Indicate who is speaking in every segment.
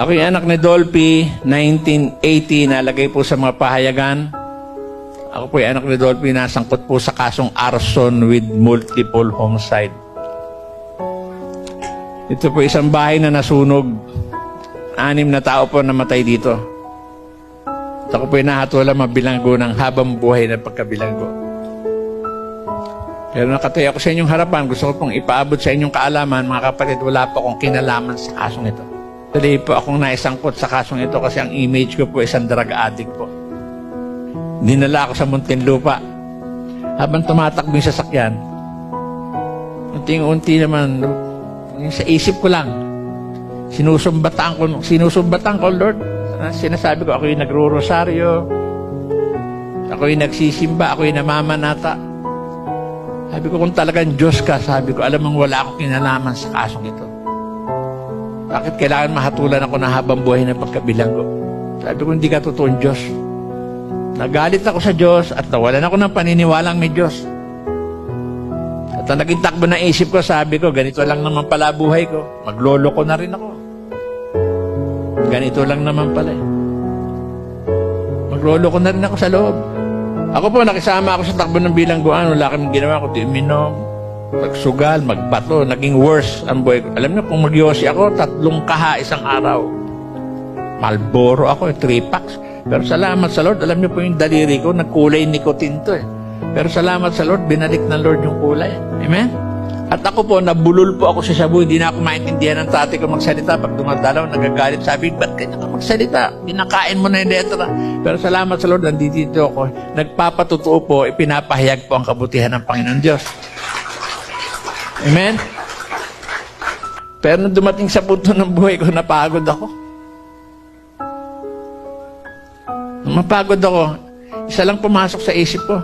Speaker 1: Ako yung anak ni Dolphy, 1980, nalagay po sa mga pahayagan. Ako po yung anak ni Dolphy, nasangkot po sa kasong arson with multiple homicide. Ito po isang bahay na nasunog. Anim na tao po namatay dito. At ako po yung nahatulang mabilanggo ng habang buhay na pagkabilanggo. Pero nakatayo ako sa inyong harapan, gusto ko pong ipaabot sa inyong kaalaman, mga kapatid, wala po akong kinalaman sa kasong ito. Tuloy po akong naisangkot sa kasong ito kasi ang image ko po isang drug addict po. Dinala ako sa Muntinlupa. Habang tumatakbo yung sasakyan, unti-unti naman, sa isip ko lang, sinusumbatan ko, sinusumbatan ko, Lord. Sinasabi ko, ako yung nagro-rosaryo, ako yung nagsisimba, ako yung namamanata. Sabi ko, kung talagang Diyos ka, sabi ko, alam mong wala akong kinalaman sa kasong ito. Bakit kailangan mahatulan ako na habang buhay ng pagkabilanggo? Sabi ko, hindi ka totoong Diyos. Nagalit ako sa Diyos at nawalan ako ng paniniwalang may Diyos. At ang naging takbo ng isip ko, sabi ko, ganito lang naman pala buhay ko. Maglolo ko na rin ako. Ganito lang naman pala eh. Maglolo ko na rin ako sa loob. Ako po, nakisama ako sa takbo ng bilangguan. Wala kaming ginawa kundi uminom, magsugal, magbato. Naging worse ang buhay ko. Alam niyo, kung magyosi ako, tatlong kaha isang araw. Malboro ako, eh, three packs. Pero salamat sa Lord, alam niyo po yung daliri ko, nagkulay nicotine to eh. Pero salamat sa Lord, binalik ng Lord yung kulay. Amen? At ako po, nabulol po ako sa shabu. Hindi na ako maintindihan ng tatay ko magsalita. Pag dumadalaw, nagagalit. Sabi, ba't kanya ka magsalita? Binakain mo na yung letra. Pero salamat sa Lord, nandito ako. Nagpapatotoo po, ipinapahayag po ang kabutihan ng Panginoon Diyos. Amen? Pero dumating sa punto ng buhay ko, napagod ako. Nung mapagod ako, isa lang pumasok sa isip ko.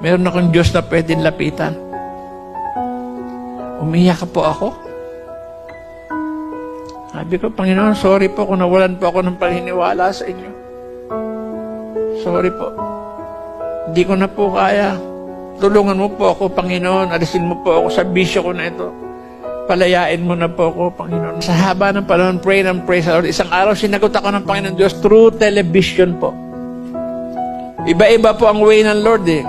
Speaker 1: Meron akong Diyos na pwedeng lapitan. Umiyak po ako. Sabi ko, Panginoon, sorry po kung nawalan po ako ng paniniwala sa inyo. Sorry po. Hindi ko na po kaya. Tulungan mo po ako, Panginoon. Alisin mo po ako sa bisyo ko na ito. Palayain mo na po ako, Panginoon. Sa haba ng panahon, pray and pray sa Lord. Isang araw, sinagot ako ng Panginoon Diyos through television po. Iba-iba po ang way ng Lord eh.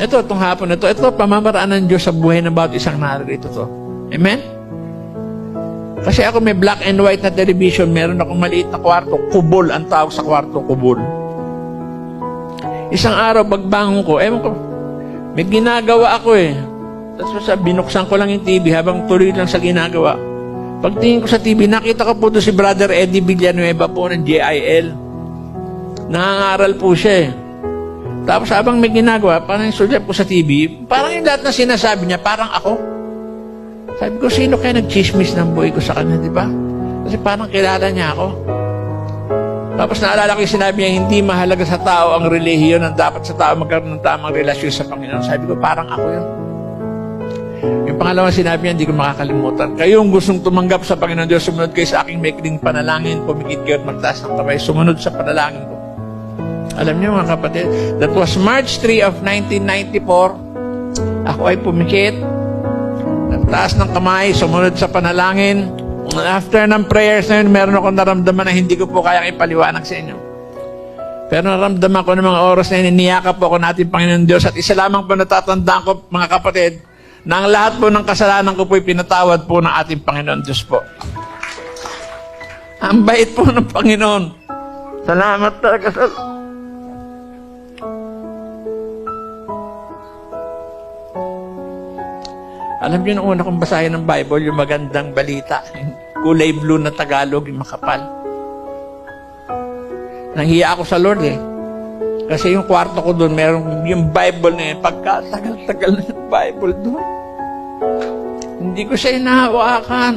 Speaker 1: Ito, itong hapon na ito, ito, pamamaraan ng Diyos sa buhay ng bawat isang narito to. Amen? Kasi ako may black and white na television, meron akong maliit na kwarto, kubol ang tawag sa kwarto, kubol. Isang araw, pagbangon ko, ewan ko, may ginagawa ako eh. Tapos sa binuksan ko lang yung TV habang tuloy lang sa ginagawa. Pagtingin ko sa TV, nakita ko po to si Brother Eddie Villanueva po ng JIL. Nangangaral po siya eh. Tapos habang may ginagawa, parang sulyap ko sa TV, parang yung lahat na sinasabi niya, parang ako. Sabi ko, sino kaya nagchismis ng buhay ko sa kanya, di ba? Kasi parang kilala niya ako. Tapos naalala ko yung sinabi niya, hindi mahalaga sa tao ang relihiyon ang dapat sa tao magkaroon ng tamang relasyon sa Panginoon. Sabi ko, parang ako yun. Yung pangalawang sinabi niya, hindi ko makakalimutan. Kayong gustong tumanggap sa Panginoon Diyos, sumunod kayo sa aking maikling panalangin, pumikit kayo at magtaas ng kamay, sumunod sa panalangin ko. Alam niyo mga kapatid, that was March 3 of 1994. Ako ay pumikit, nagtaas ng kamay, sumunod sa panalangin. After ng prayers na yun, meron akong naramdaman na hindi ko po kayang ipaliwanag sa inyo. Pero naramdaman ko ng mga oras na yun, niyakap po ako natin Panginoon Diyos. At isa lamang po natatandaan ko, mga kapatid, na ang lahat po ng kasalanan ko po ay pinatawad po ng ating Panginoon Diyos po. Ang bait po ng Panginoon. Salamat talaga sa... Alam niyo, nung una kong basahin ng Bible, yung magandang balita, kulay blue na Tagalog, yung makapal. Nanghiya ako sa Lord eh. Kasi yung kwarto ko doon, meron yung Bible na yun. Pagkatagal-tagal na yung Bible doon. Hindi ko siya inahawakan.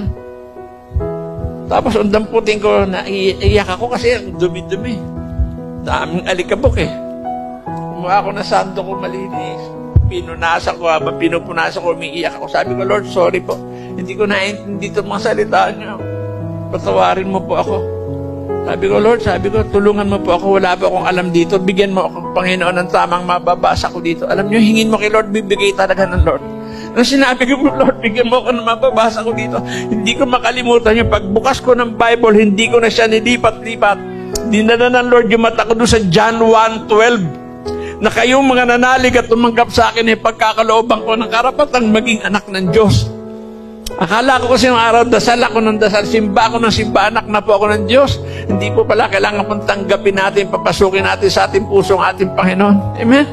Speaker 1: Tapos undang puting ko, naiiyak ako kasi ang dumi-dumi. Daming alikabok eh. Kumuha ako na sando ko malinis. Pinunasan ko, habang pinupunasan ko, umiiyak ako. Sabi ko, Lord, sorry po. Hindi ko naintindi itong mga salita niyo. Patawarin mo po ako. Sabi ko, Lord, sabi ko, tulungan mo po ako. Wala pa akong alam dito. Bigyan mo ako, Panginoon, ng tamang mababasa ko dito. Alam niyo, hingin mo kay Lord, bibigay talaga ng Lord. Nung sinabi ko, Lord, bigyan mo ako ng mababasa ko dito. Hindi ko makalimutan yung pagbukas ko ng Bible, hindi ko na siya nilipat-lipat. Dinala ng Lord yung mata ko doon sa John 1.12 na kayong mga nanalig at tumanggap sa akin ay pagkakalooban ko ng karapatang maging anak ng Diyos. Akala ko kasi yung araw, dasal ako ng dasal, simba ako ng simba, anak na po ako ng Diyos. Hindi po pala kailangan pong tanggapin natin, papasukin natin sa ating puso ang ating Panginoon. Amen?